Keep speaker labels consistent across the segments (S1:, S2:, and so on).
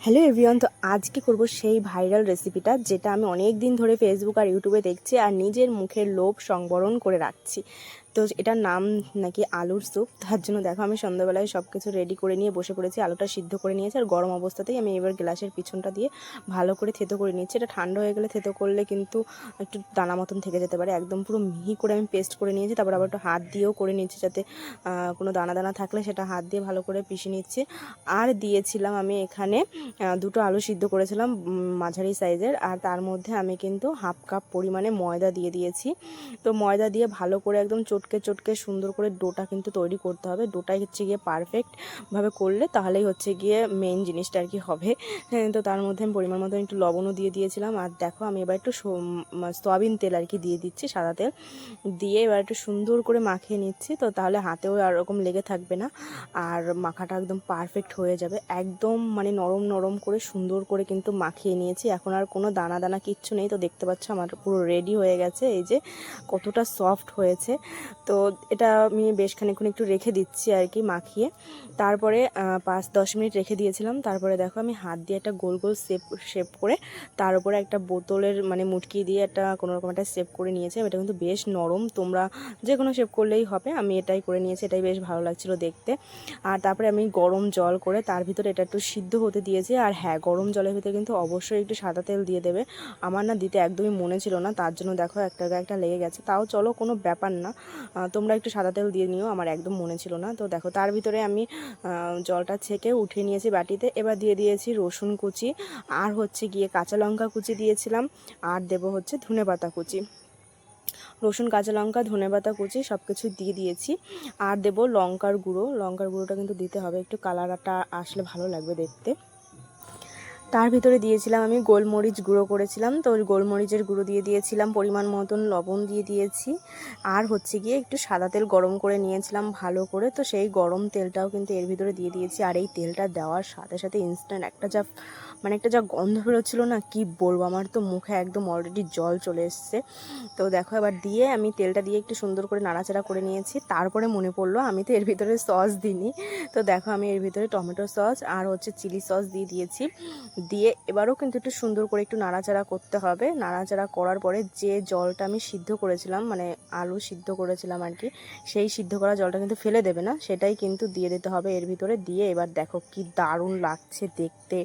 S1: Hello everyone তো আজকে করব সেই ভাইরাল রেসিপিটা যেটা আমি অনেক দিন ধরে ফেসবুক আর ইউটিউবে দেখছি আর নিজের মুখের লোভ সংবরণ করে রাখছি। তো এটার নাম নাকি আলুর স্যুপ। তার জন্য দেখো আমি সন্ধ্যাবেলায় সব কিছু রেডি করে নিয়ে বসে পড়েছি। আলুটা সিদ্ধ করে নিয়েছি আর গরম অবস্থাতেই আমি এবার গ্লাসের পিছনটা দিয়ে ভালো করে থেতো করে নিচ্ছি। এটা ঠান্ডা হয়ে গেলে থেতো করলে কিন্তু একটু দানা মতন থেকে যেতে পারে। একদম পুরো মিহি করে আমি পেস্ট করে নিয়েছি। তারপর আবার একটু হাত দিয়েও করে নিচ্ছি যাতে কোনো দানা দানা থাকলে সেটা হাত দিয়ে ভালো করে পিষে নিচ্ছি। আর দিয়েছিলাম আমি এখানে দুটো আলু সিদ্ধ করেছিলাম মাঝারি সাইজের। আর তার মধ্যে আমি কিন্তু হাফ কাপ পরিমাণে ময়দা দিয়ে দিয়েছি। তো ময়দা দিয়ে ভালো করে একদম চটকে চটকে সুন্দর করে ডোটা কিন্তু তৈরি করতে হবে। ডোটাই হচ্ছে গিয়ে পারফেক্টভাবে করলে তাহলেই হচ্ছে গিয়ে মেন জিনিসটা আর কি হবে। হ্যাঁ, তো তার মধ্যে আমি পরিমাণ মতো একটু লবণও দিয়ে দিয়েছিলাম। আর দেখো আমি এবার একটু সয়াবিন তেল আর কি দিয়ে দিচ্ছি সাদা তেল। দিয়ে এবার একটু সুন্দর করে মাখিয়ে নিচ্ছি। তো তাহলে হাতেও আর ওরকম লেগে থাকবে না। আর মাখাটা একদম পারফেক্ট হয়ে যাবে। একদম মানে নরম নরম করে সুন্দর করে কিন্তু মাখিয়ে নিয়েছি। এখন আর কোনো দানা দানা কিচ্ছু নেই। তো দেখতে পাচ্ছ আমার পুরো রেডি হয়ে গেছে। এই যে কতটা সফট হয়েছে। তো এটা আমি বেশ খানিক্ষণ একটু রেখে দিচ্ছি আর কি মাখিয়ে। তারপরে পাঁচ দশ মিনিট রেখে দিয়েছিলাম। তারপরে দেখো আমি হাত দিয়ে একটা গোল গোল শেপ শেপ করে তার উপরে একটা বোতলের মানে মুটকি দিয়ে একটা কোনো রকম একটা শেপ করে নিয়েছি। এটা কিন্তু বেশ নরম, তোমরা যে কোনো শেপ করলেই হবে। আমি এটাই করে নিয়েছি, এটাই বেশ ভালো লাগছিল দেখতে। আর তারপরে আমি গরম জল করে তার ভিতরে এটা একটু সিদ্ধ হতে দিয়েছি। আর হ্যাঁ গরম জলের ভিতরে কিন্তু অবশ্যই একটু সাদা তেল দিয়ে দেবে। আমার না দিতে একদমই মনে ছিল না, তার জন্য দেখো একটা একটা লেগে গেছে। তাও চলো কোনো ব্যাপার না। তোমরা একটু সাদা তেল দিয়ে নিও, আমার একদম মনে ছিল না। তো দেখো, তার ভিতরে আমি জলটা ছেঁকে উঠিয়ে নিয়েছি বাটিতে। এবার দিয়ে দিয়েছি রসুন কুচি, আর হচ্ছে গিয়ে কাঁচা লঙ্কা কুচি দিয়েছিলাম, আর দেবো হচ্ছে ধনে পাতা কুচি। রসুন, কাঁচা লঙ্কা, ধনে পাতা কুচি সব কিছু দিয়ে দিয়েছি, আর দেবো লঙ্কার গুঁড়ো। লঙ্কার গুঁড়োটা কিন্তু দিতে হবে, একটু কালারটা আসলে ভালো লাগবে দেখতে। তার ভিতরে দিয়েছিলাম আমি গোলমরিচ গুঁড়ো করেছিলাম। তো ওই গোলমরিচের গুঁড়ো দিয়ে দিয়েছিলাম, পরিমাণ মতন লবণ দিয়ে দিয়েছি। আর হচ্ছে গিয়ে একটু সাদা তেল গরম করে নিয়েছিলাম ভালো করে। তো সেই গরম তেলটাও কিন্তু এর ভিতরে দিয়ে দিয়েছি। আর এই তেলটা দেওয়ার সাথে সাথে ইনস্ট্যান্ট একটা যা মানে একটা যা গন্ধ বেরোচ্ছিলো না, কি বলব? আমার তো মুখে একদম অলরেডি জল চলে এসছে। তো দেখো, এবার দিয়ে আমি তেলটা দিয়ে একটু সুন্দর করে নাড়াচাড়া করে নিয়েছি। তারপরে মনে পড়ল, আমি তো এর ভিতরে সস দিইনি। তো দেখো, আমি এর ভিতরে টমেটো সস আর হচ্ছে চিলি সস দিয়ে দিয়েছি। দিয়ে এবারও কিন্তু একটু সুন্দর করে একটু নাড়াচাড়া করতে হবে। নাড়াচাড়া করার পরে যে জলটা আমি সিদ্ধ করেছিলাম মানে আলু সিদ্ধ করেছিলাম আর কি, সেই সিদ্ধ করা জলটা কিন্তু ফেলে দেবে না। সেটাই কিন্তু দিয়ে দিতে হবে এর ভিতরে। দিয়ে এবার দেখো, কি দারুণ লাগছে দেখতে।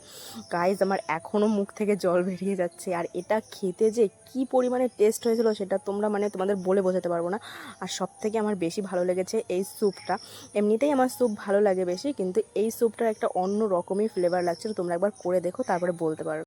S1: গাইজ আমার এখনও মুখ থেকে জল বেরিয়ে যাচ্ছে। আর এটা খেতে যে কি পরিমাণে টেস্ট হয়েছিল সেটা তোমরা মানে তোমাদের বলে বোঝাতে পারব না। আর সব থেকে আমার বেশি ভালো লেগেছে এই স্যুপটা এমনিতেই আমার স্যুপ ভালো লাগে বেশি, কিন্তু এই স্যুপটার একটা অন্য রকমই ফ্লেভার লাগছিল। তোমরা একবার করে দেখো, তারপরে বলতে পারো।